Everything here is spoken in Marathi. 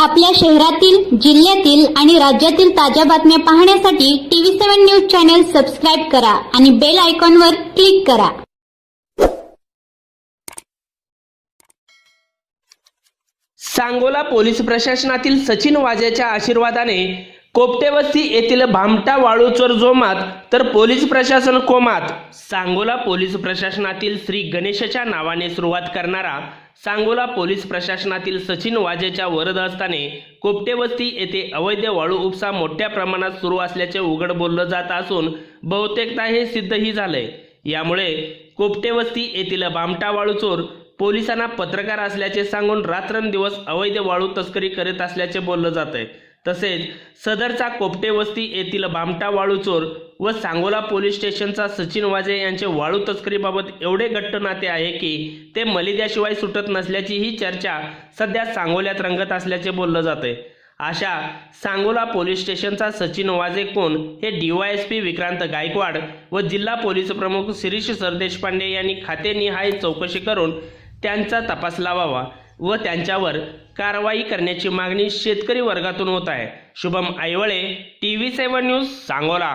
आपल्या शहरातील जिल्ह्यातील आणि राज्यातील ताज्या बातम्या पाहण्यासाठी TV seven news channel subscribe करा आणि बेल आयकॉनवर क्लिक करा. सांगोला पोलीस प्रशासनातील सचिन वाजेच्या आशीर्वादाने कोपटेवस्ती येथील भामटा वाळूचोर जोमात तर पोलीस प्रशासन कोमात. सांगोला पोलीस प्रशासनातील श्री गणेशच्या नावाने सुरुवात करणारा सांगोला पोलीस प्रशासनातील सचिन वाजेच्या वरदहस्ताने कोपटेवस्ती येथे अवैध वाळू उपसा मोठ्या प्रमाणात सुरू असल्याचे उघड बोललं जात असून बहुतेकदा हे सिद्धही झालंय. यामुळे कोपटेवस्ती येथील भामटा वाळूचोर पोलिसांना पत्रकार असल्याचे सांगून रात्रंदिवस अवैध वाळू तस्करी करीत असल्याचे बोललं जात आहे तसेच सदरचा कोपटे वस्ती येथील बामटा वाळू चोर व सांगोला पोलीस स्टेशनचा सचिन वाजे यांचे वाळू तस्करीबाबत एवढे घट्ट नाते आहे की ते मलिद्याशिवाय सुटत नसल्याची ही चर्चा सध्या सांगोल्यात रंगत असल्याचे बोललं जाते आहे अशा सांगोला पोलीस स्टेशनचा सचिन वाजे कोण हे डीवायएसपी विक्रांत गायकवाड व जिल्हा पोलीस प्रमुख शिरीष सरदेशपांडे यांनी खातेनिहाय चौकशी करून त्यांचा तपास लावावा. व त्यांच्यावर कारवाई करण्याची मागणी शेतकरी वर्गातून होत आहे. Shubham Aiwale T V seven news Sangola.